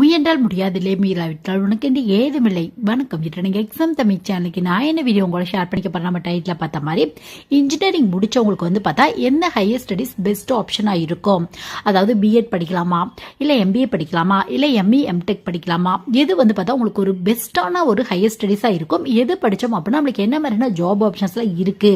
முயன்றால் முடியாதில்லை மீறாவிட்டால் உனக்கு என்று ஏதுமில்லை. வணக்கம் இது நீங்கள் எக்ஸாம் தமிழ் சேனலுக்கு நான் என்ன வீடியோ உங்களை ஷேர் பண்ணிக்க நம்ம டைட்டில் பார்த்த மாதிரி இன்ஜினியரிங் முடிச்சவங்களுக்கு வந்து பார்த்தா என்ன ஹையர் ஸ்டடிஸ் பெஸ்ட் ஆப்ஷனாக இருக்கும்? அதாவது பிஎட் படிக்கலாமா? இல்லை எம்பிஏ படிக்கலாமா? இல்லை எம்இ எம்டெக் படிக்கலாமா? எது வந்து பார்த்தா உங்களுக்கு ஒரு பெஸ்ட்டான ஒரு ஹையர் ஸ்டடிஸாக இருக்கும்? எது படித்தோம் அப்படின்னா நம்மளுக்கு என்ன மாதிரியான ஜாப் ஆப்ஷன்ஸ்லாம் இருக்கு?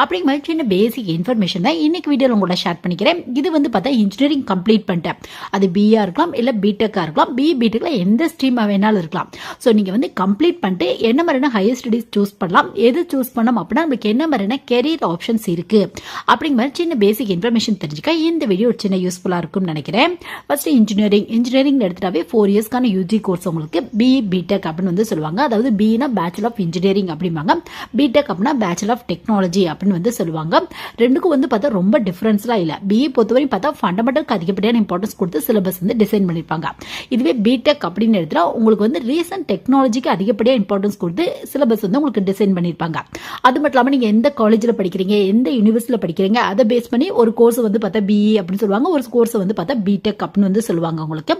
அப்படிங்கிற மாதிரி சின்ன பேசிக் இன்ஃபர்மேஷன் தான் இன்னைக்கு வீடியோவில் உங்களோட ஷேர் பண்ணிக்கிறேன். இது வந்து பார்த்தா இன்ஜினியரிங் கம்ப்ளீட் பண்ணிட்டேன். அது பிஏ இருக்கலாம் இல்லை பிடெக்காக இருக்கலாம் பி எந்த ஸ்ட்ரீமாக வேணாலும் இருக்கலாம். ஸோ நீங்கள் வந்து கம்ப்ளீட் பண்ணிட்டு என்ன மாதிரியான ஹையர் ஸ்டடிஸ் சூஸ் பண்ணலாம் எது சூஸ் பண்ணோம் அப்படின்னா நம்மளுக்கு என்ன மாதிரியான கெரியர் ஆப்ஷன்ஸ் இருக்குது அப்படிங்கிற மாதிரி சின்ன பேசிக் இன்ஃபர்மேஷன் தெரிஞ்சுக்க இந்த வீடியோ ஒரு சின்ன யூஸ்ஃபுல்லாக இருக்கும்னு நினைக்கிறேன். ஃபர்ஸ்ட் இன்ஜினியரிங் இன்ஜினியரிங் எடுத்துட்டாவே ஃபோர் இயர்ஸ்க்கான யூஜி கோர்ஸ் உங்களுக்கு பி பிடெக் அப்படின்னு வந்து சொல்லுவாங்க. அதாவது பினா பேச்சுலர் ஆஃப் இன்ஜினியரிங் அப்படிம்பாங்க. பிடெக் அப்படின்னா பேச்சுலர் ஆஃப் டெக்னாலஜி அப்படின்னு வந்து சொல்லுவாங்க. ரெண்டுக்கும் வந்து பார்த்தா ரொம்ப டிஃப்ரென்ஸ்லாம் இல்லை. பிஇ பொறுத்தவரை பார்த்தா ஃபண்டமெண்டலுக்கு அதிகப்படியான இம்பார்ட்டன்ஸ் கொடுத்து சிலபஸ் வந்து டிசைன் பண்ணியிருப்பாங்க இதுவே பிடெக் அப்படின்னு எடுத்துட்டா உங்களுக்கு வந்து ரீசன்ட் டெக்னாலஜிக்கு அதிகப்படியாக இம்பார்ட்டன்ஸ் கொடுத்து சிலபஸ் வந்து உங்களுக்கு டிசைன் பண்ணியிருப்பாங்க அது மட்டும் இல்லாமல் நீங்கள் எந்த காலேஜில் படிக்கிறீங்க எந்த யூனிவர்சிட்டியில் படிக்கிறீங்க அதை பேஸ் பண்ணி ஒரு கோர்ஸ் வந்து பார்த்தா பிஇ அப்படின்னு சொல்லுவாங்க. ஒரு கோர்ஸ் வந்து பார்த்தா பிடெக் அப்படின்னு வந்து சொல்லுவாங்க உங்களுக்கு.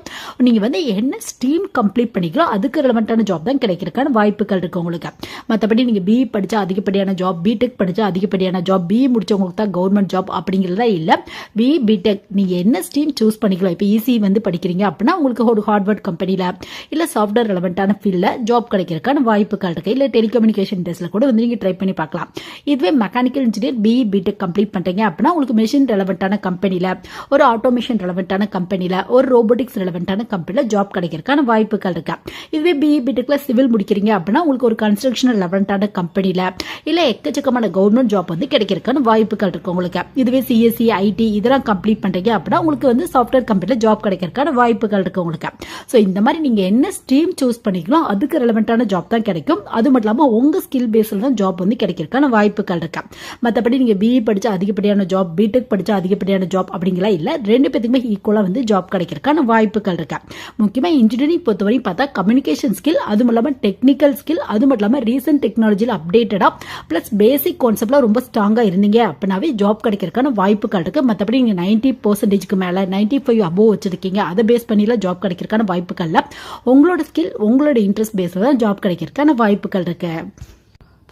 நீங்கள் வந்து என்ன ஸ்ட்ரீம் கம்ப்ளீட் பண்ணிக்கிறோம் அதுக்கு ரிலவெண்ட்டான ஜாப் தான் கிடைக்கிறதுக்கான வாய்ப்புகள் இருக்கு உங்களுக்கு. மற்றபடி நீங்கள் பிஇ படித்தா அதிகப்படியான ஜாப் பிடெக் படித்தா அதிகப்படியான ஜாப் பிஇ முடிச்சவங்களுக்கு தான் கவர்மெண்ட் ஜாப் அப்படிங்கிறதா இல்லை. பிஇ பிடெக் நீங்கள் என்ன ஸ்ட்ரீம் சூஸ் பண்ணிக்கலாம்? இப்போ ஈஸி வந்து படிக்கிறீங்க அப்படின்னா உங்களுக்கு ஒரு ஹார்ட்வேர்ட் கம்பெனியில் இல்லை சாஃப்ட்வேர் ரெலவெண்ட்டான ஃபீல்டில் ஜாப் கிடைக்கிறதுக்கான வாய்ப்புகள் இருக்குது இல்லை டெலிகம்யூனிகேஷன் டெஸ்ட்டில் கூட வந்து நீங்கள் ட்ரை பண்ணி பார்க்கலாம். இதுவே mechanical engineer BE BTech complete பண்ணுறீங்க அப்படின்னா உங்களுக்கு மெஷின் ரெலவெண்ட்டான கம்பெனியில் ஒரு ஆட்டோமேஷன் ரெலவெண்ட்டான கம்பெனியில் ஒரு ரோபோட்டிக்ஸ் ரெலவெண்ட்டான கம்பெனியில் ஜாப் கிடைக்கிறதுக்கான வாய்ப்புகள் இருக்கு. இதுவே பிஇ பிடெக்ல சிவில் முடிக்கிறீங்க அப்படின்னா உங்களுக்கு ஒரு கன்ஸ்ட்ரக்ஷன் ரெலவெண்ட்டான கம்பெனியில் இல்லை எக்கச்சக்கமான கவர்மெண்ட் ஜாப் வந்து கிடைக்கிறதுக்கான வாய்ப்புகள் இருக்கு உங்களுக்கு. இதுவே சிஎஸ்சி ஐடி இதெல்லாம் கம்ப்ளீட் பண்ணுறீங்க அப்படின்னா உங்களுக்கு வந்து சாஃப்ட்வேர் கம்பெனியில் ஜாப் கிடைக்கிறதுக்கான வாய்ப்புகள் இருக்கு உங்களுக்கு. ஸோ இந்த மாதிரி நீங்கள் என்ன ஸ்ட்ரீம் சூஸ் பண்ணிக்கலாம் அதுக்கு ரெலவெண்ட்டான ஜாப் தான் கிடைக்கும். அது மட்டும் இல்லாமல் உங்கள் ஸ்கில் பேஸில் தான் ஜாப் வந்து கிடைக்கிறதுக்கான வாய்ப்புகள் இருக்கு? மற்றபடி நீங்கள் பிஇ படித்தா அதிகப்படியான ஜாப் பிடெக் படித்தா அதிகப்படியான ஜாப் அப்படிங்கலாம் இல்லை. ரெண்டு பேத்துக்குமே ஈக்குவலாக வந்து ஜாப் கிடைக்கிறதுக்கான வாய்ப்புகள் இருக்கு? முக்கியமாக இன்ஜினியரிங் பொறுத்தவரையும் பார்த்தா கம்யூனிகேஷன் ஸ்கில் அது மட்டும் இல்லாமல் டெக்னிக்கல் ஸ்கில் அது மட்டும் இல்லாமல் ரீசன்ட் டெக்னாலஜியில் அப்டேட்டடாக ப்ளஸ் பேசிக் கான்செப்டில் ரொம்ப ஸ்ட்ராங்காக இருந்தீங்க அப்படின்னாவே ஜாப் கிடைக்கிறதுக்கான வாய்ப்புகள் இருக்குது மற்றபடி நீங்கள் நைன்ட்டி பர்சன்டேஜ்க்கு மேலே நைன்ட்டி ஃபைவ் அபோவ் வச்சிருக்கீங்க. அதை பேஸ் பண்ணிலாம் ஜாப் கிடைக்கிறதுக்கான வாய்ப்புகள்ல உங்களோட ஸ்கில் உங்களோட இன்ட்ரெஸ்ட் பேஸில் தான் ஜாப் கிடைக்கிறதுக்கான வாய்ப்புகள் இருக்குது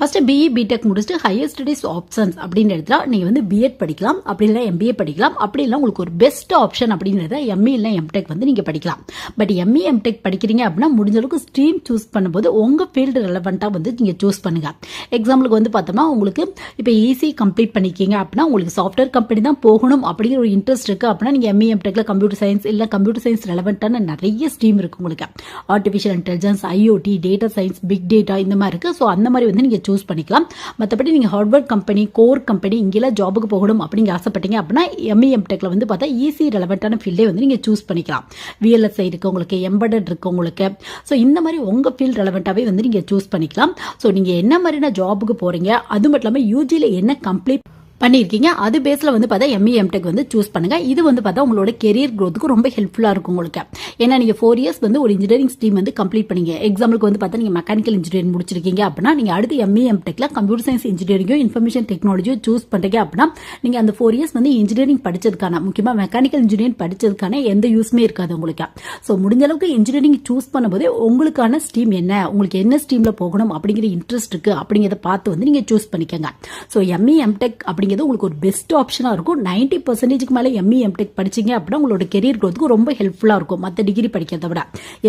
ஃபஸ்ட்டு பிஇ பிடெக் முடிச்சுட்டு ஹையர் ஸ்டடிஸ் ஆப்ஷன்ஸ் அப்படின்னு எடுத்தா நீங்கள் வந்து பிஎட் படிக்கலாம் அப்படி இல்லை எம்பிஏ படிக்கலாம் அப்படி இல்லை உங்களுக்கு ஒரு பெஸ்ட் ஆப்ஷன் அப்படின்றத எம்இ இல்லை எம்டெக் வந்து நீங்கள் படிக்கலாம். பட் எம்இ எம்டெக் படிக்கிறீங்க அப்படின்னா முடிஞ்ச அளவுக்கு ஸ்ட்ரீம் சூஸ் பண்ணும்போது உங்கள் ஃபீல்டு ரெலவெண்ட்டாக வந்து நீங்கள் சூஸ் பண்ணுங்கள் எக்ஸாம்பிளுக்கு வந்து பார்த்தோம்னா உங்களுக்கு இப்போ ஈஸி கம்ப்ளீட் பண்ணிக்கிங்க அப்படின்னா உங்களுக்கு சாஃப்ட்வேர் கம்பெனி தான் போகணும் அப்படிங்கிற ஒரு இன்ட்ரெஸ்ட் இருக்குது அப்படின்னா நீங்கள் எம்இ எம்டெக்கில் கம்ப்யூட்டர் சயின்ஸ் இல்லை கம்ப்யூட்டர் சயின்ஸ் ரெலவெண்ட்டான நிறைய ஸ்ட்ரீம் இருக்குது உங்களுக்கு. Artificial intelligence IOT data science big data இந்த மாதிரி இருக்குது ஸோ அந்த மாதிரி வந்து நீங்கள் சூஸ் பண்ணிக்கலாம். மற்றபடி நீங்கள் ஹார்ட்வேர்ட் கம்பெனி கோர் கம்பெனி இங்கெல்லாம் ஜாபுக்கு போகணும் அப்படிங்க ஆசைப்பட்டீங்க அப்படின்னா எம்இஎம் டெக்கில் வந்து பார்த்தா ஈஸி ரெலவெண்ட்டான ஃபீல்டே வந்து நீங்கள் சூஸ் பண்ணிக்கலாம். விஎல்எஸ்ஐ இருக்கு உங்களுக்கு எம்பர்டட் இருக்கு உங்களுக்கு. ஸோ இந்த மாதிரி உங்கள் ஃபீல்ட் ரெலவெண்ட்டாகவே வந்து நீங்கள் சூஸ் பண்ணிக்கலாம். ஸோ நீங்கள் என்ன மாதிரியான ஜாபுக்கு போகிறீங்க அது மட்டும் இல்லாமல் யூஜியில் என்ன கம்ப்ளீட் பண்ணியிருக்கீங்க. அது பேஸில் வந்து பார்த்தா எம்இ எம்டெக் வந்து சூஸ் பண்ணுங்கள் இது வந்து பார்த்தா உங்களோட கெரியர் க்ரோத்துக்கு ரொம்ப ஹெல்ப்ஃபுல்லாக இருக்கும் உங்களுக்கு. ஏன்னா நீங்கள் ஃபோர் இயர்ஸ் வந்து ஒரு இன்ஜினியரிங் ஸ்ட்ரீம் வந்து கம்ப்ளீட் பண்ணீங்க. எக்ஸாம்பிளுக்கு வந்து பார்த்தா நீங்கள் மெக்கானிக்கல் இன்ஜினியரிங் முடிச்சிருக்கீங்க அப்படின்னா நீங்கள் அடுத்து எம்இ எம்டெக்கில் கம்ப்யூட்டர் சயின்ஸ் இன்ஜினியரிங்கோ இன்ஃபர்மேஷன் டெக்னாலஜியோ சூஸ் பண்ணுறீங்க அப்படின்னா நீங்கள் அந்த ஃபோர் இயர்ஸ் வந்து இன்ஜினியரிங் படிச்சதுக்கான முக்கியமாக மெக்கானிக்கல் இன்ஜினியரிங் படிச்சதுக்கான எந்த யூஸ்மே இருக்காது உங்களுக்கு. ஸோ முடிஞ்ச அளவுக்கு இன்ஜினியரிங் சூஸ் பண்ணும்போதே உங்களுக்கான ஸ்ட்ரீம் என்ன? உங்களுக்கு என்ன ஸ்ட்ரீமில் போகணும்? அப்படிங்கிற இன்ட்ரெஸ்ட் இருக்குது அப்படிங்கிறத பார்த்து வந்து நீங்கள் சூஸ் பண்ணிக்கோங்க. ஸோ எம்இ எம்டெக் அப்படிங்கிறது உங்களுக்கு ஒரு பெஸ்ட் ஆப்ஷனாக இருக்கும். நைன்டி பர்சன்டேஜ்க்கு மேலே எம்இ எம்டெக் படிச்சீங்க அப்படின்னா உங்களோட கெரியர் க்ரோத்துக்கு ரொம்ப ஹெல்ப்ஃபுல்லாக இருக்கும். மற்ற டிகிரி படிக்கிறத விட.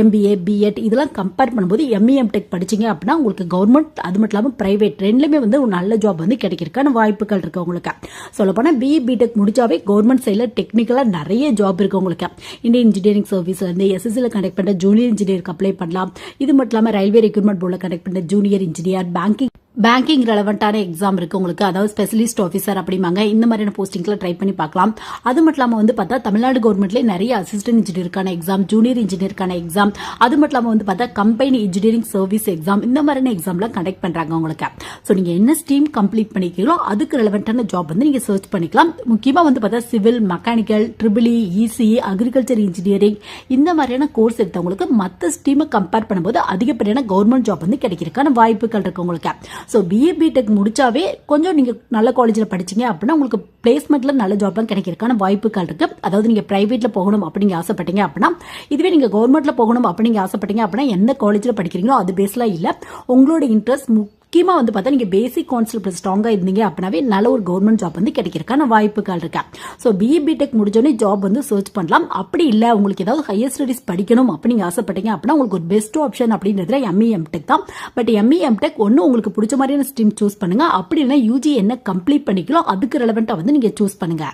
எம்பிஏ பிஎட் இதெல்லாம் கம்பேர் பண்ணும்போது எம்இ எம்டெக் படிச்சீங்க அப்படின்னா உங்களுக்கு கவர்மெண்ட் அது மட்டும் இல்லாமல் பிரைவேட் ரெண்டுலேயுமே வந்து ஒரு நல்ல ஜாப் வந்து கிடைக்கிறதுக்கான வாய்ப்புகள் இருக்கு உங்களுக்கு. சொல்லப்போனால் பிஇ பிடெக் முடிச்சாவே கவர்மெண்ட் சைடில் டெக்னிக்கலாக நிறைய ஜாப் இருக்கு உங்களுக்கு. இந்தியன் இன்ஜினியரிங் சர்வீஸ்லேருந்து எஸ்எஸ்சியில் கனெக்ட் பண்ணுற ஜூனியர் இன்ஜினியருக்கு அப்ளை பண்ணலாம். இது மட்டும் இல்லாமல் ரயில்வே ரெக்ரூட்மெண்ட் போர்டில் கனெக்ட் பண்ணுற ஜூனியர் இன்ஜினியர் பேங்கிங் பேங்கிங் ரெலவெண்ட்டான எக்ஸாம் இருக்கு. உங்களுக்கு அதாவது ஸ்பெஷலிஸ்ட் ஆஃபீஸர் அப்படிம்பாங்க. இந்த மாதிரியான போஸ்டிங்ல ட்ரை பண்ணி பார்க்கலாம். அது மட்டும் இல்லாமல் வந்து பார்த்தா தமிழ்நாடு கவர்மெண்ட்லேயே நிறைய அசிஸ்டன்ட் இன்ஜினியருக்கான எக்ஸாம் ஜூனியர் இன்ஜினியருக்கான எக்ஸாம் அது மட்டும் இல்லாமல் வந்து பார்த்தா கம்பெனி இன்ஜினியரிங் சர்வீஸ் எக்ஸாம் இந்த மாதிரியான எக்ஸாம்லாம் கண்டக்ட் பண்ணுறாங்க உங்களுக்கு. ஸோ நீங்கள் என்ன ஸ்ட்ரீம் கம்ப்ளீட் பண்ணிக்கிறீங்களோ அதுக்கு ரெலவெண்ட்டான ஜாப் வந்து நீங்கள் சர்ச் பண்ணிக்கலாம். முக்கியமாக வந்து பார்த்தா civil mechanical triple E ECE agriculture engineering இந்த மாதிரியான கோர்ஸ் எடுத்தவங்களுக்கு மற்ற ஸ்ட்ரீமை கம்பேர் பண்ணும்போது அதிகப்படியான கவர்மெண்ட் ஜாப் வந்து கிடைக்கிறதுக்கான வாய்ப்புகள் இருக்கு உங்களுக்கு. ஸோ பிஏ பிடெக் முடிச்சாவே கொஞ்சம் நீங்கள் நல்ல காலேஜில் படிச்சீங்க அப்படின்னா உங்களுக்கு பிளேஸ்மெண்ட்டில் நல்ல ஜாப்லாம் கிடைக்கிறதுக்கான வாய்ப்புகள் இருக்கு. அதாவது நீங்கள் ப்ரைவேட்டில் போகணும் அப்படிங்க ஆசைப்பட்டீங்க அப்படின்னா இதுவே நீங்கள் கவர்மெண்ட்டில் போகணும் அப்படிங்க ஆசைப்பட்டீங்க அப்படின்னா எந்த காலேஜில் படிக்கிறீங்களோ அது பேஸ்லாம் இல்லை. உங்களோட இன்ட்ரெஸ்ட் முக்கியமாக வந்து பார்த்தா நீங்கள் பேசிக் கான்செப்ட் ஸ்ட்ராங்காக இருந்தீங்க அப்படின்னாவே நல்ல ஒரு கவர்மெண்ட் ஜாப் வந்து கிடைக்கிறதுக்கான வாய்ப்புகள் இருக்கேன் ஸோ பிஇ பிடெக் முடிஞ்சோடனே ஜாப் வந்து சர்ச் பண்ணலாம். அப்படி இல்லை உங்களுக்கு ஏதாவது ஹையர் ஸ்டடிஸ் படிக்கணும் அப்படிங்க ஆசைப்பட்டீங்க அப்படின்னா உங்களுக்கு ஒரு பெஸ்ட் ஆப்ஷன் அப்படின்றதுல எம்இ எம்டெக் தான். பட் எம்இ எம்டெக் ஒன்று உங்களுக்கு பிடிச்ச மாதிரியான ஸ்ட்ரீம் சூஸ் பண்ணுங்கள் அப்படி இல்லைன்னா யூஜி என்ன கம்ப்ளீட் பண்ணிக்கலாம் அதுக்கு ரெலவெண்ட்டாக வந்து நீங்கள் சூஸ் பண்ணுங்கள்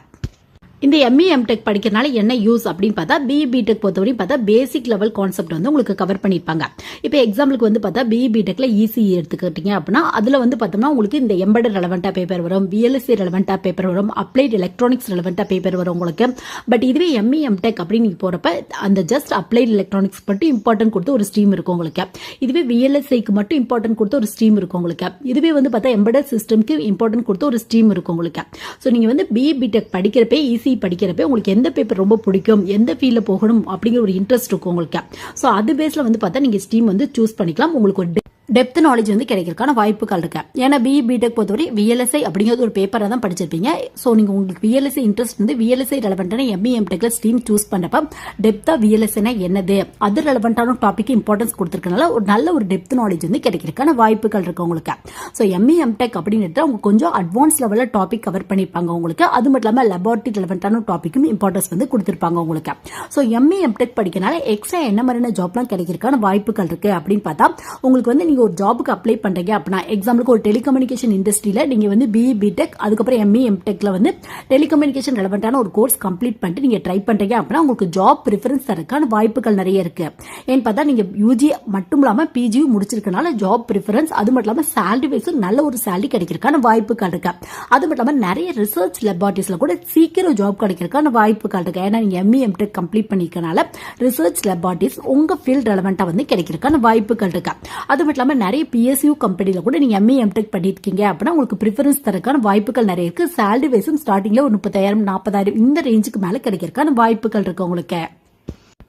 இந்த எம்இ எம்டெக் படிக்கிறனால என்ன யூஸ் அப்படின்னு பார்த்தா பிஇ பிடெக் பொறுத்தவரையும் பார்த்தா பேசிக் லெவல் கான்செப்ட் வந்து உங்களுக்கு கவர் பண்ணியிருப்பாங்க. இப்போ எக்ஸாம்பிளுக்கு வந்து பார்த்தா பிஇ பிடெக்ல இசி எடுத்துக்கிட்டீங்க அப்படின்னா அதில் வந்து பார்த்தோம்னா உங்களுக்கு இந்த எம்பெடட் ரெலவெண்ட்டாக பேப்பர் வரும் பிஎல்எஸ்சி ரெலவெண்ட்டாக பேப்பர் வரும் அப்ளைட் எலக்ட்ரானிக்ஸ் ரெலவெண்ட்டாக பேப்பர் வரும் உங்களுக்கு. பட் இதுவே எம்இ எம்டெக் அப்படின்னு நீங்கள் போகிறப்ப அந்த ஜஸ்ட் அப்ளைட் எலக்ட்ரானிக்ஸ் மட்டும் இம்பார்ட்டன்ட் கொடுத்து ஒரு ஸ்ட்ரீம் இருக்கும் உங்களுக்கு. இதுவே விஎல்எஸ்ஐக்கு மட்டும் இம்பார்ட்டன்ட் கொடுத்து ஒரு ஸ்ட்ரீம் இருக்கும் உங்களுக்கு. இதுவே வந்து பார்த்தா எம்பெடட் சிஸ்டம்க்கு இம்பார்ட்டன்ட் கொடுத்து ஒரு ஸ்ட்ரீம் இருக்கும் உங்களுக்கு. ஸோ நீங்கள் வந்து பிஇ பிடெக் படிக்கிறப்ப ஈஸி படிக்கிறப்ப உங்களுக்கு எந்த பேப்பர் ரொம்ப பிடிக்கும் எந்த ஃபீல்டில் போகணும் அப்படிங்கிற ஒரு இன்ட்ரெஸ்ட் இருக்கும் உங்களுக்கு. ஸோ அது பேஸில் வந்து பார்த்தா நீங்கள் ஸ்ட்ரீம் வந்து சூஸ் பண்ணிக்கலாம். உங்களுக்கு ஒரு டெப்த் நாலேஜ் வந்து கிடைக்கிறதுக்கான வாய்ப்புகள் இருக்கு. ஏன்னா பிஇ பிடெக் பொறுத்தவரை விஎல்எஸ்ஐ அப்படிங்கிறது ஒரு பேப்பரை தான் படிச்சிருப்பீங்க. ஸோ நீங்கள் உங்களுக்கு விஎல்எஸ்ஐ இன்ட்ரெஸ்ட் வந்து விஎல்எஸ்ஐ ரெலவெண்ட்டான எம்இ எம்டெக்ல ஸ்ட்ரீம் சூஸ் பண்ணப்ப டெப்தா விஎல்எஸ்ஐனா என்னது? அது ரெலவெண்ட்டான டாபிக் இம்பார்ட்டன்ஸ் கொடுத்துருக்கனால ஒரு நல்ல ஒரு டெப்த் நாலேஜ் வந்து கிடைக்கிறதுக்கான வாய்ப்புகள் இருக்கு உங்களுக்கு. ஸோ எம்இ எம்டெக் அப்படின்னு அவங்க கொஞ்சம் அட்வான்ஸ் லெவலில் டாபிக் கவர் பண்ணியிருப்பாங்க உங்களுக்கு. அது மட்டும் இல்லாமல் லெபார்ட்டரி ரெலவெண்ட்டான டாபிக்கும் இம்பார்ட்டன்ஸ் வந்து கொடுத்துருப்பாங்க உங்களுக்கு. ஸோ எம்இ எம்டெக் படிக்கிறனால எக்ஸ்ட்ரா என்ன மாதிரியான ஜாப்லாம் கிடைக்கிறதுக்கான வாய்ப்புகள் இருக்கு அப்படின்னு பார்த்தா உங்களுக்கு வந்து நீங்க ஒரு ஜாபுக்கு அப்ளை பண்றீங்க அப்படின்னா எக்ஸாம்பிளுக்கு ஒரு டெலிகம்யூனிகேஷன் இண்டஸ்ட்ரியில நீங்க வந்து பிஇ பிடெக் அதுக்கப்புறம் எம்இ எம்டெக்ல வந்து டெலிகம்யூனிகேஷன் ரெலவெண்டான ஒரு கோர்ஸ் கம்ப்ளீட் பண்ணிட்டு நீங்க ட்ரை பண்றீங்க அப்படின்னா உங்களுக்கு ஜாப் ப்ரிஃபரன்ஸ் தரக்கான வாய்ப்புகள் நிறைய இருக்கு. ஏன்னு பார்த்தா நீங்க யூஜி மட்டும் இல்லாம பிஜியும் முடிச்சிருக்கனால ஜாப் ப்ரிஃபரன்ஸ் அது மட்டும் இல்லாம சேலரி வைஸும் நல்ல ஒரு சேலரி கிடைக்கிறதுக்கான வாய்ப்புகள் இருக்கு. அது மட்டும் இல்லாம நிறைய ரிசர்ச் லெபார்ட்டரிஸ்ல கூட சீக்கிரம் ஜாப் கிடைக்கிறதுக்கான வாய்ப்புகள் இருக்கு. ஏன்னா நீங்க எம்இ எம்டெக் கம்ப்ளீட் பண்ணிருக்கனால ரிசர்ச் லெபார்ட்டரிஸ் உங்க ஃபீல்ட் ரெலவெண்டா வந்து கிடைக்கிறதுக்கான வாய்ப்புகள் இருக்கு. அது மட்டும் இல்லாம நிறைய பிஎஸ்யூ கம்பெனில கூட நீங்க எம்ஏ எம்டெக் பண்ணிருக்கீங்க அப்படின்னா உங்களுக்கு ப்ரிஃபரன்ஸ் தரக்கான வாய்ப்புகள் நிறைய இருக்கு. சேலரி வைஸும் ஸ்டார்டிங்ல ஒரு முப்பத்தாயிரம் நாற்பதாயிரம் இந்த ரேஞ்சுக்கு மேல கிடைக்கிறதுக்கான வாய்ப்புகள் இருக்கு உங்களுக்கு.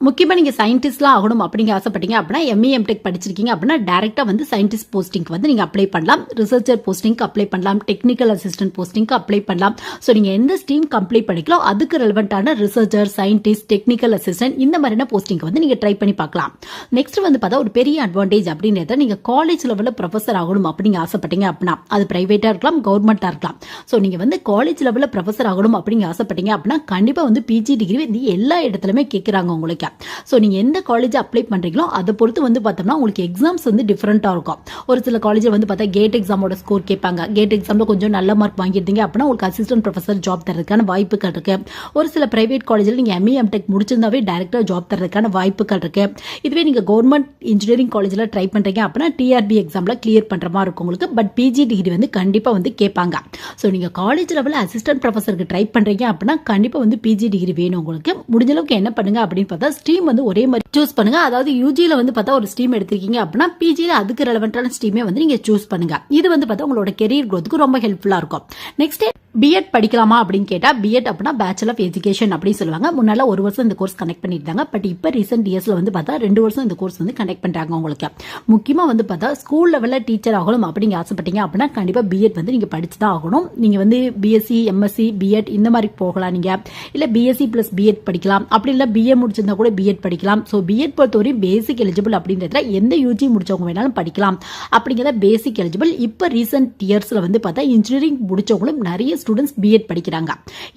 முக்கியமாக நீங்கள் சயின்டிஸ்ட்லாம் ஆகணும் அப்படிங்க ஆசைப்பட்டீங்க அப்படின்னா எம்இ எம்டெக் படிச்சிருக்கீங்க அப்படின்னா டேரெக்டாக வந்து சயின்டிஸ்ட் போஸ்டிங்க்கு வந்து நீங்கள் அப்ளை பண்ணலாம். ரிசர்ச்சர் போஸ்டிங்க்கு அப்ளை பண்ணலாம். டெக்னிக்கல் அசிஸ்டன்ட் போஸ்டிங்க்கு அப்ளை பண்ணலாம். ஸோ நீங்கள் எந்த ஸ்ட்ரீம் கம்ப்ளீட் பண்ணிக்கலாம் அதுக்கு ரெலவெண்ட்டான ரிசர்ச்சர் சயின்டிஸ்ட் டெக்னிக்கல் அசிஸ்டன்ட் இந்த மாதிரியான போஸ்டிங்க்கு வந்து நீங்கள் ட்ரை பண்ணி பார்க்கலாம். நெக்ஸ்ட் வந்து பார்த்தா ஒரு பெரிய அட்வான்டேஜ் அப்படின்றத நீங்கள் காலேஜ் லெவலில் ப்ரொஃபஸர் ஆகணும் அப்படிங்க ஆசைப்பட்டீங்க அப்படின்னா அது ப்ரைவேட்டாக இருக்கலாம் கவர்மெண்ட்டாக இருக்கலாம். ஸோ நீங்கள் வந்து காலேஜ் லெவலில் ப்ரொஃபஸர் ஆகணும் அப்படிங்க ஆசைப்பட்டீங்க அப்படின்னா கண்டிப்பாக வந்து பிஜி டிகிரி வந்து எல்லா இடத்துலையுமே கேட்குறாங்க உங்களுக்கு. ஸோ நீங்கள் எந்த காலேஜ் அப்ளை பண்ணுறீங்களோ அதை பொறுத்து வந்து பார்த்தோம்னா உங்களுக்கு எக்ஸாம்ஸ் வந்து டிஃப்ரெண்ட்டாக இருக்கும். ஒரு சில காலேஜில் வந்து பார்த்தா கேட் எக்ஸாமோட ஸ்கோர் கேட்பாங்க. கேட் எக்ஸாமில் கொஞ்சம் நல்ல மார்க் வாங்கியிருந்தீங்க அப்படின்னா உங்களுக்கு அசிஸ்டன்ட் ப்ரொஃபஸர் ஜாப் தரதுக்கான வாய்ப்புகள் இருக்கு. ஒரு சில பிரைவேட் காலேஜில் நீங்கள் எம்இ எம்டெக் முடிச்சிருந்தாவே டேரக்டாக ஜாப் தரதுக்கான வாய்ப்புகள் இருக்கு. இதுவே நீங்கள் கவர்மெண்ட் இன்ஜினியரிங் காலேஜில் ட்ரை பண்ணுறீங்க அப்படின்னா டிஆர்பி எக்ஸாமில் கிளியர் பண்ணுற மாதிரி இருக்கும் உங்களுக்கு. பட் பிஜி டிகிரி வந்து கண்டிப்பாக வந்து கேட்பாங்க. ஸோ நீங்கள் காலேஜ் லெவலில் அசிஸ்டன்ட் ப்ரொஃபஸருக்கு ட்ரை பண்ணுறீங்க அப்படின்னா கண்டிப்பாக வந்து பிஜி டிகிரி வேணும் உங்களுக்கு. முடிஞ்சளவுக்கு என்ன பண்ணுங்க அப்படின்னு பார்த்தா ஸ்ட்ரீம் வந்து ஒரே மாதிரி சூஸ் பண்ணுங்க. அதாவது யூஜியில வந்து பார்த்தா ஒரு ஸ்ட்ரீம் எடுத்திருக்கீங்க அப்படின்னா பிஜியில அதுக்கு ரெலவெண்டான ஸ்ட்ரீமே வந்து நீங்க சூஸ் பண்ணுங்க. இது வந்து பார்த்தா உங்களோட கெரியர் க்ரோத்துக்கு ரொம்ப ஹெல்ப்ஃபுல்லா இருக்கும். நெக்ஸ்ட் பிஎட் படிக்கலாமா அப்படின்னு கேட்டால் பிஎட் அப்படின்னா பேச்சுலர் ஆஃப் எஜுகேஷன் அப்படின்னு சொல்லுவாங்க. முன்னால் ஒரு வருஷம் இந்த கோர்ஸ் கனெக்ட் பண்ணியிருந்தாங்க. பட் இப்போ ரீசெண்ட் இயர்ஸில் வந்து பார்த்தா ரெண்டு வருஷம் இந்த கோர்ஸ் வந்து கனெக்ட் பண்ணுறாங்க உங்களுக்கு. முக்கியமாக வந்து பார்த்தா ஸ்கூல் லெவலில் டீச்சர் ஆகணும் அப்படிங்க ஆசைப்பட்டீங்க அப்படின்னா கண்டிப்பாக பிஎட் வந்து நீங்கள் படிச்சு தான் ஆகணும். நீங்கள் வந்து பிஎஸ்சி எம்எஸ்சி பிஎட் இந்த மாதிரி போகலாம் நீங்கள் இல்லை பிஎஸ்சி ப்ளஸ் பிஎட் படிக்கலாம். அப்படி இல்லை பிஏ முடிச்சிருந்தா கூட பிஎட் படிக்கலாம். ஸோ பிஎட் பொறுத்தவரையும் பேசிக் எலிஜிபிள் அப்படின்றதுல எந்த யூஜி முடிச்சவங்க வேணாலும் படிக்கலாம். அப்படிங்கிறத பேசிக் எலிஜிபிள் இப்போ ரீசெண்ட் இயர்ஸில் வந்து பார்த்தா இன்ஜினியரிங் முடிச்சவங்களும் நிறைய ஸ்டூடெண்ட்ஸ் பிஎட் படிக்கிறாங்க.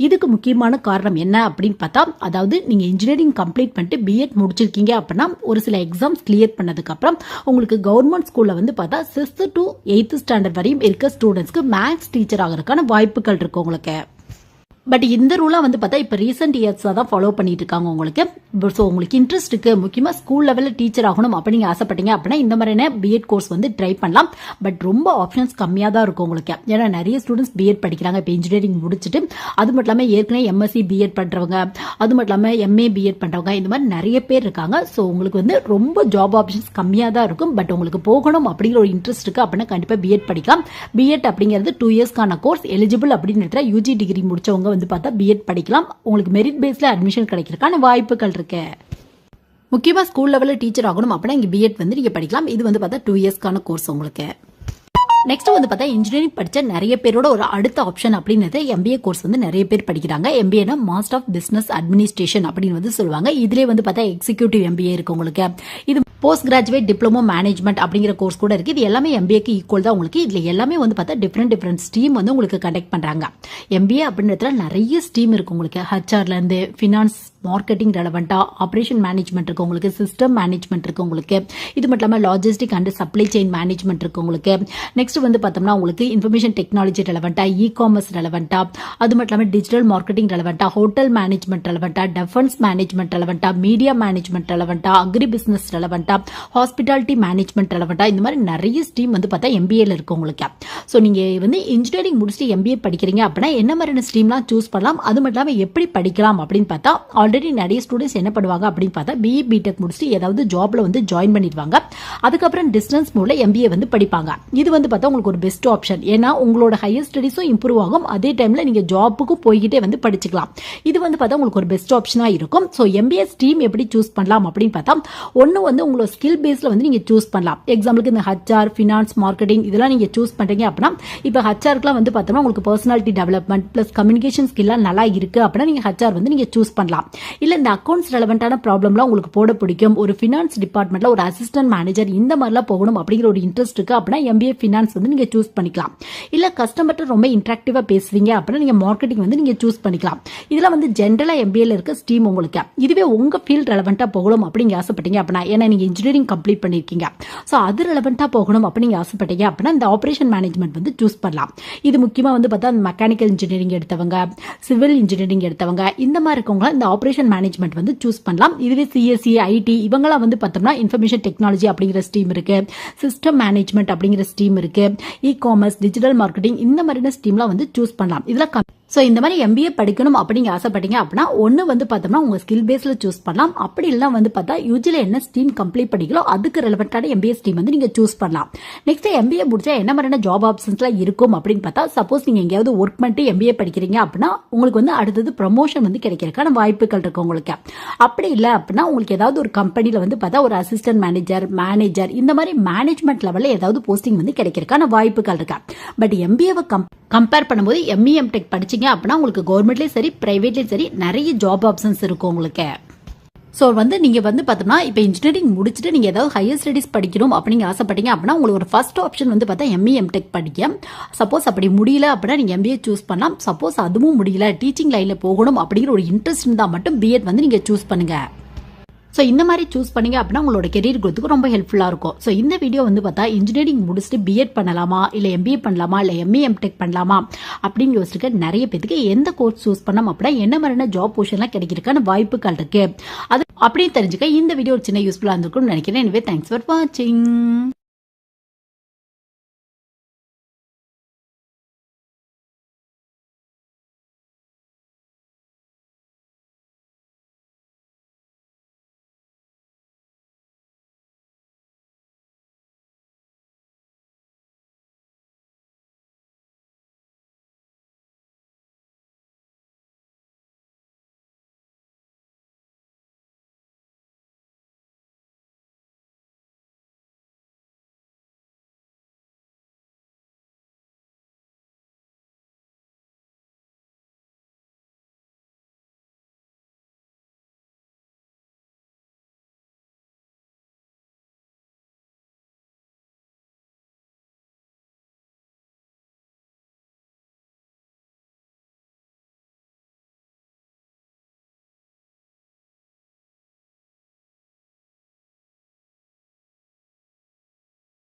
இதுக்கு முக்கியமான காரணம் என்ன அப்படின்னு பார்த்தா அதாவது நீங்கள் இன்ஜினியரிங் கம்ப்ளீட் பண்ணிட்டு பிஎட் முடிச்சிருக்கீங்க அப்படின்னா ஒரு சில எக்ஸாம்ஸ் கிளியர் பண்ணதுக்கப்புறம் உங்களுக்கு கவர்மெண்ட் ஸ்கூலில் வந்து பார்த்தா சிக்ஸ்த்து டு எயித்து ஸ்டாண்டர்ட் வரையும் இருக்க ஸ்டூடெண்ட்ஸ்க்கு மேக்ஸ் டீச்சர் ஆகிறதுக்கான வாய்ப்புகள் இருக்கு உங்களுக்கு. பட் இந்த ரூலாக வந்து பார்த்தா இப்போ ரீசெண்ட் இயர்ஸாக தான் ஃபாலோ பண்ணிட்டு இருக்காங்க உங்களுக்கு. ஸோ உங்களுக்கு இன்ட்ரெஸ்ட் இருக்கு முக்கியமாக ஸ்கூல் லெவலில் டீச்சர் ஆகணும் அப்படிங்க ஆசைப்பட்டீங்க அப்படின்னா இந்த மாதிரியான பிஎட் கோர்ஸ் வந்து ட்ரை பண்ணலாம். பட் ரொம்ப ஆப்ஷன்ஸ் கம்மியாக தான் இருக்கும் உங்களுக்கு. ஏன்னா நிறைய ஸ்டூடெண்ட்ஸ் பிஎட் படிக்கிறாங்க இப்போ இன்ஜினியரிங் முடிச்சுட்டு. அது மட்டும் இல்லாமல் ஏற்கனவே எம்எஸ்சி பிஎட் பண்ணுறவங்க அது மட்டும் இல்லாமல் எம்ஏ பிஎட் பண்ணுறவங்க இந்த மாதிரி நிறைய பேர் இருக்காங்க. ஸோ உங்களுக்கு வந்து ரொம்ப ஜாப் ஆப்ஷன்ஸ் கம்மியாக தான் இருக்கும். பட் உங்களுக்கு போகணும் அப்படிங்கிற ஒரு இன்ட்ரெஸ்ட் இருக்குது அப்படின்னா கண்டிப்பாக பிஎட் படிக்கலாம். பிஎட் அப்படிங்கிறது டூ இயர்ஸ்க்கான கோர்ஸ் எலிஜிபிள் அப்படின்ற யூஜி டிகிரி முடிச்சவங்க வந்து பார்த்தா பிஎட் படிக்கலாம். உங்களுக்கு மெரிட் பேஸில் அட்மிஷன் கிடைக்கிறதுக்கான வாய்ப்புகள் இருக்கு. முக்கியமாக ஸ்கூல் லெவலில் டீச்சர் ஆகணும் அப்படின்னா இங்கே பிஎட் வந்து நீங்கள் படிக்கலாம். இது வந்து பார்த்தா டூ இயர்ஸ்க்கான கோர்ஸ் உங்களுக்கு. நெக்ஸ்ட் வந்து பார்த்தா இன்ஜினியரிங் படிச்ச நிறைய பேரோட ஒரு அடுத்த ஆப்ஷன் அப்படின்றது எம்பிஏ கோர்ஸ் வந்து நிறைய பேர் படிக்கிறாங்க. எம்பிஏனா மாஸ்டர் ஆஃப் பிசினஸ் அட்மினிஸ்ட்ரேஷன் அப்படின்னு வந்து சொல்லுவாங்க. இதுலேயே வந்து பார்த்தா எக்ஸிக்யூட்டிவ் எம்பிஏ இருக்கு உங்களுக்கு. இது போஸ்ட் கிராஜுவேட் டிப்ளமோ மேனேஜ்மெண்ட் அப்படிங்கிற கோர்ஸ் கூட இருக்கு. இது எல்லாமே எம்பிஏக்கு ஈக்குவல் தான் உங்களுக்கு. இதுல எல்லாமே வந்து பார்த்தா டிஃப்ரெண்ட் டிஃப்ரெண்ட் ஸ்ட்ரீம் வந்து உங்களுக்கு கண்டக்ட் பண்றாங்க. எம்பிஏ அப்படின்றதுல நிறைய ஸ்ட்ரீம் இருக்கு உங்களுக்கு. ஹச்ஆர்ல இருந்து ஃபினான்ஸ் மார்க்கெட்டிங் ரெலவெண்ட்டாக ஆப்ரேஷன் மேனேஜ்மெண்ட் இருக்கு உங்களுக்கு சிஸ்டம் மேனேஜ்மெண்ட் இருக்கு உங்களுக்கு. இது மட்டும் இல்லாமல் logistic and supply chain management இருக்கு உங்களுக்கு. நெக்ஸ்ட் வந்து பார்த்தோம்னா உங்களுக்கு இன்ஃபர்மேஷன் டெக்னாலஜி ரெலவெண்ட்டாக இ காமர்ஸ் ரெலவெண்ட்டாக அது மட்டும் இல்லாமல் டிஜிட்டல் மார்க்கெட்டிங் ரெலவெண்ட்டாக ஹோட்டல் மேனேஜ்மெண்ட் ரெலவெண்ட்டாக டெஃபென்ஸ் மேனேஜ்மெண்ட் ரெலவெண்ட்டாக மீடியா மேனேஜ்மெண்ட் ரெலவெண்ட்டாக அக்ரி பிஸ்னஸ் ரெலவெண்ட்டாக ஹாஸ்பிட்டாலிட்டி மேனேஜ்மெண்ட் ரெலவெண்ட்டாக இந்த மாதிரி நிறைய ஸ்ட்ரீம் வந்து பார்த்தா எம்பிஏல இருக்கு உங்களுக்கு. ஸோ நீங்கள் வந்து இன்ஜினியரிங் முடிச்சுட்டு எம்பிஏ படிக்கிறீங்க அப்படின்னா என்ன மாதிரியான ஸ்ட்ரீம்லாம் சூஸ் பண்ணலாம் அது மட்டும் இல்லாமல் எப்படி படிக்கலாம் அப்படின்னு பார்த்தா ஆல்ரெடி நிறைய ஸ்டூடெண்ட்ஸ் என்ன பண்ணுவாங்க அப்படின்னு பார்த்தா பிஇ பிடெக் முடிச்சுட்டு ஏதாவது ஜாப்ல வந்து ஜாயின் பண்ணிடுவாங்க. அதுக்கப்புறம் டிஸ்டன்ஸ் மூலம் எம்பிஏ வந்து படிப்பாங்க. இது வந்து பார்த்தா உங்களுக்கு ஒரு பெஸ்ட் ஆப்ஷன் ஏன்னா உங்களோட ஹையர் ஸ்டடீஸும் இம்ப்ரூவ் ஆகும். அதே டைம்ல நீங்க ஜாப்புக்கும் போய்கிட்டே வந்து படிச்சுக்கலாம். இது வந்து பார்த்தா உங்களுக்கு ஒரு பெஸ்ட் ஆப்ஷனா இருக்கும். ஸோ எம்பிஏ ஸ்ட்ரீம் எப்படி சூஸ் பண்ணலாம் அப்படின்னு பார்த்தா ஒன்று வந்து உங்களோட ஸ்கில் பேஸ்ல வந்து நீங்க சூஸ் பண்ணலாம். எக்ஸாம்பிளுக்கு இந்த ஹச்ஆர் ஃபினான்ஸ் மார்க்கெட்டிங் இதெல்லாம் நீங்க சூஸ் பண்ணுறீங்க அப்படின்னா இப்போ ஹச்ஆர்க்குலாம் வந்து பார்த்தோம்னா உங்களுக்கு பர்சனாலிட்டி டெவலப்மெண்ட் பிளஸ் கம்யூனிகேஷன் ஸ்கில்லாம் நல்லா இருக்கு அப்படின்னா நீங்க ஹச்ஆர் வந்து நீங்க சூஸ் பண்ணலாம். இல்ல இந்த அக்கௌண்ட்ஸ் ரெலவெண்டான ப்ராப்ளம்லாம் உங்களுக்கு போட பிடிக்கும். ஒரு ஃபினான்ஸ் டிபார்ட்மெண்ட்ல ஒரு அசிஸ்டன்ட் மேனேஜர் இந்த மாதிரிலாம் போகணும் அப்படிங்கிற ஒரு இன்ட்ரெஸ்ட் இருக்கு. அப்படின்னா எம்பிஏ ஃபினான்ஸ் வந்து நீங்கள் சூஸ் பண்ணிக்கலாம். இல்ல கஸ்டமர்கிட்ட ரொம்ப இன்ட்ராக்டிவாக பேசுவீங்க அப்படின்னா நீங்க மார்க்கெட்டிங் வந்து நீங்கள் சூஸ் பண்ணிக்கலாம். இதெல்லாம் வந்து ஜென்ரலா எம்பிஏல இருக்க ஸ்ட்ரீம் உங்களுக்கு. இதுவே உங்க ஃபீல்ட் ரெலவெண்ட்டாக போகணும் அப்படிங்க ஆசைப்பட்டீங்க அப்படின்னா ஏன்னா நீங்க இன்ஜினியரிங் கம்ப்ளீட் பண்ணியிருக்கீங்க ஸோ அது ரெலவெண்ட்டாக போகணும் அப்படிங்க ஆசைப்பட்டீங்க அப்படின்னா இந்த ஆப்ரேஷன் மேனேஜ்மெண்ட் வந்து சூஸ் பண்ணலாம். இது முக்கியமா வந்து பார்த்தா மெக்கானிக்கல் இன்ஜினியரிங் எடுத்தவங்க சிவில் இன்ஜினியரிங் எடுத்தவங்க இந்த மாதிரி இருக்கவங்க இந்த ஆப்ரேஷன் மேனேஜ்மெண்ட் வந்து சூஸ் பண்ணலாம். இதுவே சிஎஸ்சி ஐடி இவங்களாம் வந்து பார்த்தோம்னா இன்ஃபர்மேஷன் டெக்னாலஜி அப்படிங்கிற ஸ்ட்ரீம் இருக்கு. சிஸ்டம் மேனேஜ்மெண்ட் அப்படிங்கிற ஸ்ட்ரீம் இருக்கு. இ காமர்ஸ் டிஜிட்டல் மார்க்கெட்டிங் இந்த மாதிரியான ஸ்ட்ரீம்லாம் வந்து சூஸ் பண்ணலாம். இதெல்லாம் ஸோ இந்த மாதிரி எம்பிஏ படிக்கணும் அப்படிங்க ஆசைப்பட்டீங்க அப்படின்னா ஒன்று வந்து பார்த்தோம்னா உங்கள் ஸ்கில் பேஸில் சூஸ் பண்ணலாம். அப்படி இல்லைனா வந்து பார்த்தா யூஜியில் என்ன ஸ்ட்ரீம் கம்ப்ளீட் பண்ணிக்கலோ அதுக்கு ரெலவெண்ட்டான எம்பிஏ ஸ்ட்ரீம் வந்து நீங்கள் சூஸ் பண்ணலாம். நெக்ஸ்ட் எம்பிஏ முடிச்சா என்ன மாதிரியான ஜாப் ஆப்ஷன்ஸ்லாம் இருக்கும் அப்படின்னு பார்த்தா சப்போஸ் நீங்கள் எங்கேயாவது ஒர்க் பண்ணிட்டு எம்பிஏ படிக்கிறீங்க அப்படின்னா உங்களுக்கு வந்து அடுத்தது ப்ரமோஷன் வந்து கிடைக்கிறதுக்கான வாய்ப்புகள் இருக்கு உங்களுக்கு. அப்படி இல்லை அப்படின்னா உங்களுக்கு ஏதாவது ஒரு கம்பெனியில் வந்து பார்த்தா ஒரு அசிஸ்டன்ட் மேனேஜர் மேனேஜர் இந்த மாதிரி மேனேஜ்மெண்ட் லெவலில் ஏதாவது போஸ்டிங் வந்து கிடைக்கிறதுக்கான வாய்ப்புகள் இருக்கா. பட் எம்பிஏவை கம் கம்பேர் பண்ணும்போது எம்இஎம் டெக் படிச்சிங்க அப்படின்னா உங்களுக்கு கவர்மெண்ட்லேயும் சரி ப்ரைவேட்லேயும் சரி நிறைய ஜாப் ஆப்ஷன்ஸ் இருக்கும் உங்களுக்கு. ஸோ வந்து நீங்கள் வந்து பார்த்தோம்னா இப்போ இன்ஜினியரிங் முடிச்சுட்டு நீங்கள் ஏதாவது ஹையர் ஸ்டடீஸ் படிக்கணும் அப்படிங்க ஆசைப்பட்டீங்க அப்படின்னா உங்களுக்கு ஒரு ஃபர்ஸ்ட் ஆப்ஷன் வந்து பார்த்தா எம்இ எம்டெக் படிக்க சப்போஸ் அப்படி முடியல அப்படின்னா நீங்கள் எம்பிஏ சூஸ் பண்ணலாம். சப்போஸ் அதுவும் முடியல டீச்சிங் லைனில் போகணும் அப்படிங்கிற ஒரு இன்ட்ரெஸ்ட் இருந்தால் மட்டும் பிஎட் வந்து நீங்கள் சூஸ் பண்ணுங்கள் ஸோ இந்த மாதிரி சூஸ் பண்ணீங்க அப்படின்னா உங்களோட கெரியர் growth-க்கு ரொம்ப ஹெல்ப்ஃபுல்லாக இருக்கும். ஸோ இந்த வீடியோ வந்து பார்த்தா இன்ஜினியரிங் முடிச்சுட்டு பிஎட் பண்ணலாமா? இல்லை எம்பிஏ பண்ணலாமா? இல்லை எம்ஏ எம்டெக் பண்ணலாமா? அப்படின்னு யோசிச்சுக்க நிறைய பேத்துக்கு எந்த கோர்ஸ் சூஸ் பண்ணோம் அப்படின்னா என்ன மாதிரியான ஜாப் பொசிஷன்லாம் கிடைக்கிறதுக்கான வாய்ப்புகள் இருக்குது அது அப்படின்னு தெரிஞ்சுக்க இந்த வீடியோ ஒரு சின்ன யூஸ்ஃபுல்லாக இருந்திருக்கும்னு நினைக்கிறேன். எனவே தேங்க்ஸ் ஃபார் வாட்சிங்